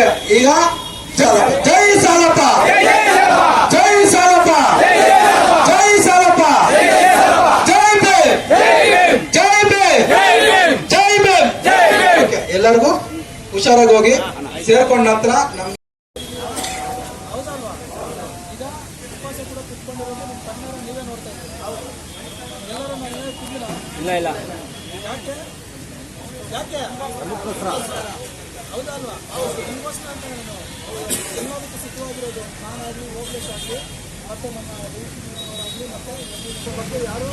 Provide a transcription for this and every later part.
Okay ಈಗ ಜೈ ಸಾಲಪ್ಪ. ಜೈ ಸಾಲಪ್ಪ. ಜೈ ಸಾಲಪ್ಪ. ಜೈ ಬೇಮ್ ಜೈ ಬೇಮ್ ಜೈ ಎಲ್ಲರಿಗೂ ಹುಷಾರಾಗಿ ಹೋಗಿ. ಸೇರ್ಕೊಂಡ ನಂತರ ಇಲ್ಲ ಇಲ್ಲ. ಯಾಕೆ? ಹೌದಲ್ವಾ? ನಿಮಗೋಸ್ಕರ ಅಂತ ನಾನು ಎಲ್ಲದಕ್ಕೂ ಸಿದ್ಧವಾಗಿರೋದು ನಾನಾಗಲಿ ಹೋಗ್ಲೇಶ್ ಆಗಲಿ ಮತ್ತು ನಮ್ಮ ಆಗಲಿ ಮತ್ತು ಇದ್ರ ಬಗ್ಗೆ ಯಾರೂ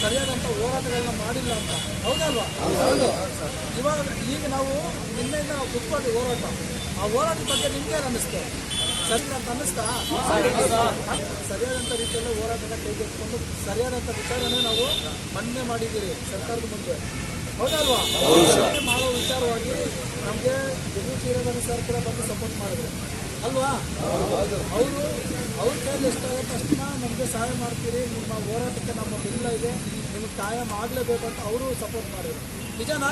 ಸರಿಯಾದಂಥ ಹೋರಾಟಗಳನ್ನ ಮಾಡಿಲ್ಲ ಅಂತ. ಹೌದಲ್ವಾ? ಹೌದು. ಇವಾಗ ಈಗ ನಾವು ನಿನ್ನೆಯಿಂದ ಕುತ್ಕೊಂಡು ಹೋರಾಟ. ಆ ಹೋರಾಟದ ಬಗ್ಗೆ ನಿಮ್ಗೆ ಅನ್ನಿಸ್ತು? ಸರಿ ಅಂತ ಅನ್ನಿಸ್ತಾ? ಸರಿಯಾದಂಥ ರೀತಿಯಲ್ಲಿ ಹೋರಾಟನ ಕೈಗೆತ್ತಿಕೊಂಡು ಸರಿಯಾದಂಥ ವಿಚಾರನೇ ನಾವು ಮನ್ನೆ ಮಾಡಿದ್ದೀರಿ ಸರ್ಕಾರದ ಮುಂದೆ. ಹೌದಲ್ವಾ? ಮಾಡೋ ವಿಚಾರವಾಗಿ ನಮಗೆ ಸರ್ಕಾರ ಸರ್ ಕೂಡ ಬಂದು ಸಪೋರ್ಟ್ ಮಾಡಿದ್ರು. ಅಲ್ವಾ? ಅವರು, ಅವ್ರ ಕೈಯಲ್ಲಿ ಎಷ್ಟಾಗುತ್ತೆ ಅಷ್ಟನ್ನ ನಮಗೆ ಸಹಾಯ ಮಾಡ್ತೀರಿ. ನಿಮ್ಮ ಹೋರಾಟಕ್ಕೆ ನಮ್ಮ ಬೆಂಬಲ ಇದೆ. ನಿಮಗೆ ಸಹಾಯ ಆಗಲೇಬೇಕು ಅಂತ ಅವರು ಸಪೋರ್ಟ್ ಮಾಡಿದ್ರು. ನಿಜನಾ?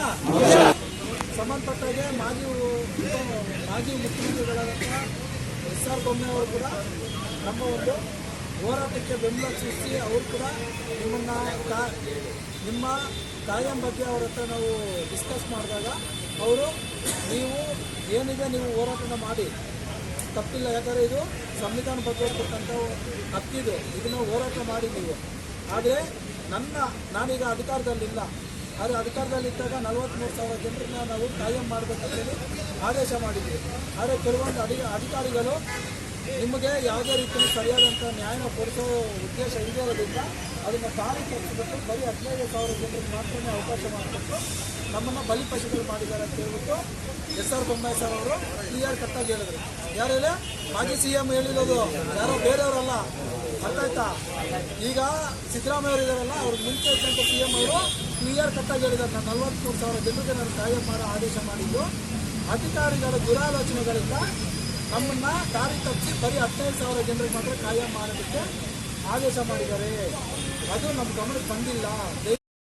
ಸಂಬಂಧಪಟ್ಟಾಗೆ ಮಾಜಿ ಮಾಜಿ ಮುಖ್ಯಮಂತ್ರಿಗಳಾದಂಥ ಎಸ್ ಆರ್ ಬೊಮ್ಮೆ ಅವರು ಕೂಡ ನಮ್ಮ ಒಂದು ಹೋರಾಟಕ್ಕೆ ಬೆಂಬಲ ಸೂಚಿಸಿ ಅವರು ಕೂಡ ನಿಮ್ಮನ್ನು ನಿಮ್ಮ ಕಾಯಂ ಬಗ್ಗೆ ಅವ್ರ ಹತ್ರ ನಾವು ಡಿಸ್ಕಸ್ ಮಾಡಿದಾಗ ಅವರು ನೀವು ಏನಿದೆ ನೀವು ಹೋರಾಟನ ಮಾಡಿ. ತಪ್ಪಿಲ್ಲ, ಯಾಕಂದರೆ ಇದು ಸಂವಿಧಾನ ಕೊಟ್ಟಂಥ ಹಕ್ಕಿದು ಇದನ್ನು ಹೋರಾಟ ಮಾಡಿ ನೀವು. ಆದರೆ ನನ್ನ, ನಾನೀಗ ಅಧಿಕಾರದಲ್ಲಿಲ್ಲ. ಆದರೆ ಅಧಿಕಾರದಲ್ಲಿದ್ದಾಗ ನಲವತ್ತ್ಮೂರು ಸಾವಿರ ಜನರನ್ನ ನಾವು ಕಾಯಂ ಮಾಡಬೇಕಂತೇಳಿ ಆದೇಶ ಮಾಡಿದ್ವಿ. ಆದರೆ ಕೆಲವೊಂದು ಅಧಿ, ಅಧಿಕಾರಿಗಳು ನಿಮಗೆ ಯಾವುದೇ ರೀತಿಯಲ್ಲಿ ಸರಿಯಾದಂಥ ನ್ಯಾಯ ಕೊಡಿಸೋ ಉದ್ದೇಶ ಇದೆ ಇರೋದ್ರಿಂದ ಅದನ್ನು ತಾಳಿ ತಪ್ಪಿಸ್ಬಿಟ್ಟು ಬರೀ ಹದಿನೈದು ಸಾವಿರ ಜನರಿಗೆ ಮಾತ್ರನೇ ಅವಕಾಶ ಮಾಡಿಕೊಟ್ಟು ನಮ್ಮನ್ನು ಬಲಿಪಶುಗಳು ಮಾಡಿದ್ದಾರೆ ಅಂತ ಹೇಳ್ಬಿಟ್ಟು ಎಸ್ ಆರ್ ಬೊಮ್ಮಾಯಿ ಸರ್ ಅವರು ಕ್ಲಿಯರ್ ಕಟ್ಟಾಗಿ ಹೇಳಿದ್ರು. ಯಾರು ಹೇಳಿ? ಮಾಜಿ ಸಿ ಎಂ ಹೇಳಿರೋದು. ಯಾರೋ ಬೇರೆಯವರಲ್ಲ. ಅರ್ಥ ಆಯ್ತಾ ಈಗ ಸಿದ್ದರಾಮಯ್ಯ ಅವರು ಇದಾರಲ್ಲ, ಅವ್ರು ಮುಂಚೆ ಇದ್ದಂಥ ಸಿ ಎಂ ಅವರು ಕ್ಲಿಯರ್ ಕಟ್ಟಾಗಿ ಹೇಳಿದ್ದಾರೆ. ನಾನು ನಲ್ವತ್ಮೂರು ಸಾವಿರ ಜನರಿಗೆ ನಾನು ಕಾಯಂ ಮಾಡೋ ಆದೇಶ ಮಾಡಿದ್ದು. ಅಧಿಕಾರಿಗಳ ದುರಾಲೋಚನೆಗಳಿಂದ ನಮ್ಮನ್ನ ದಾರಿ ತಪ್ಪಿಸಿ ಬರೀ ಹದಿನೈದು ಸಾವಿರ ಜನರಿಗೆ ಮಾತ್ರ ಕಾಯಂ ಮಾಡೋದಕ್ಕೆ ಆದೇಶ ಮಾಡಿದ್ದಾರೆ. ಅದು ನಮ್ಮ ಗಮನಕ್ಕೆ ಬಂದಿಲ್ಲ.